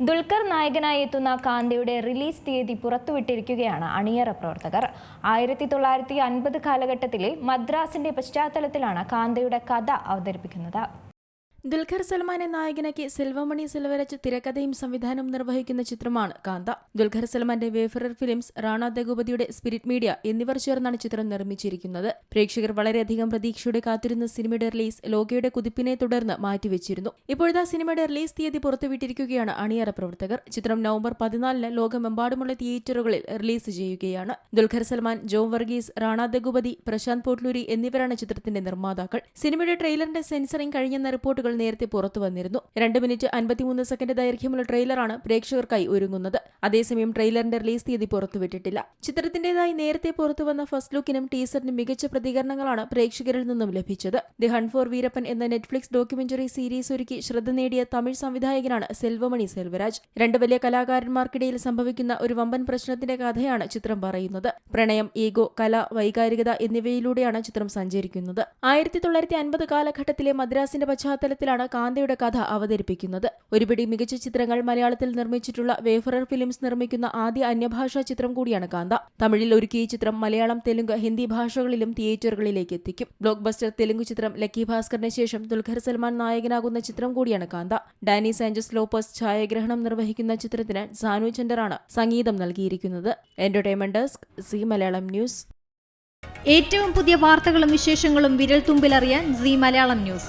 ദുൽഖർ നായകനായി എത്തുന്ന കാന്തയുടെ റിലീസ് തീയതി പുറത്തുവിട്ടിരിക്കുകയാണ് അണിയറ പ്രവർത്തകർ. ആയിരത്തി തൊള്ളായിരത്തി അൻപത് കാലഘട്ടത്തിലെ മദ്രാസിന്റെ പശ്ചാത്തലത്തിലാണ് കാന്തയുടെ കഥ അവതരിപ്പിക്കുന്നത്. ദുൽഖർ സൽമാനെ നായകനാക്കി സെൽവമണി സെൽവരച്ച് തിരക്കഥയും സംവിധാനവും നിർവഹിക്കുന്ന ചിത്രമാണ് കാന്ത. ദുൽഖർ സൽമാന്റെ വേഫറർ ഫിലിംസ് റാണ ദഗുപതിയുടെ സ്പിരിറ്റ് മീഡിയ എന്നിവർ ചേർന്നാണ് ചിത്രം നിർമ്മിച്ചിരിക്കുന്നത്. പ്രേക്ഷകർ വളരെയധികം പ്രതീക്ഷയോടെ കാത്തിരുന്ന സിനിമയുടെ റിലീസ് ലോകയുടെ കുതിപ്പിനെ തുടർന്ന് മാറ്റിവെച്ചിരുന്നു. ഇപ്പോഴത്തെ സിനിമയുടെ റിലീസ് തീയതി പുറത്തുവിട്ടിരിക്കുകയാണ് അണിയറ പ്രവർത്തകർ. ചിത്രം നവംബർ പതിനാലിന് ലോകമെമ്പാടുമുള്ള തിയേറ്ററുകളിൽ റിലീസ് ചെയ്യുകയാണ്. ദുൽഖർ സൽമാൻ ജോ വർഗീസ് റാണ ദഗുപതി പ്രശാന്ത് പോട്ട്ലൂരി എന്നിവരാണ് ചിത്രത്തിന്റെ നിർമ്മാതാക്കൾ. സിനിമയുടെ ട്രെയിലറിന്റെ സെൻസറിംഗ് കഴിഞ്ഞെന്ന റിപ്പോർട്ടുകൾ നേരത്തെ പുറത്തു വന്നിരുന്നു. രണ്ട് മിനിറ്റ് അൻപത്തിമൂന്ന് സെക്കൻഡ് ദൈർഘ്യമുള്ള ട്രെയിലറാണ് പ്രേക്ഷകർക്കായി ഒരുങ്ങുന്നത്. അതേസമയം ട്രെയിലറിന്റെ റിലീസ് തീയതി പുറത്തുവിട്ടിട്ടില്ല. ചിത്രത്തിന്റേതായി നേരത്തെ പുറത്തുവന്ന ഫസ്റ്റ് ലുക്കിനും ടീസറിനും മികച്ച പ്രതികരണങ്ങളാണ് പ്രേക്ഷകരിൽ നിന്നും ലഭിച്ചത്. ദി ഹൺ ഫോർ വീരപ്പൻ എന്ന നെറ്റ്ഫ്ലിക്സ് ഡോക്യുമെന്ററി സീരീസ് ഒരുക്കി ശ്രദ്ധ നേടിയ തമിഴ് സംവിധായകനാണ് സെൽവമണി സെൽവരാജ്. രണ്ട് വലിയ കലാകാരന്മാർക്കിടയിൽ സംഭവിക്കുന്ന ഒരു വമ്പൻ പ്രശ്നത്തിന്റെ കഥയാണ് ചിത്രം പറയുന്നത്. പ്രണയം ഈഗോ കല വൈകാരികത എന്നിവയിലൂടെയാണ് ചിത്രം സഞ്ചരിക്കുന്നത്. ആയിരത്തി തൊള്ളായിരത്തി അൻപത് കാലഘട്ടത്തിലെ മദ്രാസിന്റെ പശ്ചാത്തലത്തിലാണ് കാന്തയുടെ കഥ അവതരിപ്പിക്കുന്നത്. ഒരുപിടി മികച്ച ചിത്രങ്ങൾ മലയാളത്തിൽ നിർമ്മിച്ചിട്ടുള്ള വേഫറർ ഫിലിംസ് നിർമ്മിക്കുന്ന ആദ്യ അന്യഭാഷാ ചിത്രം കൂടിയാണ് കാന്ത. തമിഴിൽ ഒരുക്കിയ ചിത്രം മലയാളം തെലുങ്ക് ഹിന്ദി ഭാഷകളിലും തിയേറ്ററുകളിലേക്ക് എത്തിക്കും. ബ്ലോക്ക് ബസ്റ്റർ തെലുങ്ക് ചിത്രം ലക്കി ഭാസ്കറിന് ശേഷം ദുൽഖർ സൽമാൻ നായകനാകുന്ന ചിത്രം കൂടിയാണ് കാന്ത. ഡാനി സാഞ്ചസ് ലോപ്പസ് ഛായാഗ്രഹണം നിർവഹിക്കുന്ന ചിത്രത്തിന് സാനു ചന്ദറാണ് സംഗീതം നൽകിയിരിക്കുന്നത്. Entertainment desk C Malayalam news. ഏറ്റവും പുതിയ വാർത്തകളും വിശേഷങ്ങളും വിരൽ തുമ്പിലറിയാൻ സി മലയാളം ന്യൂസ്.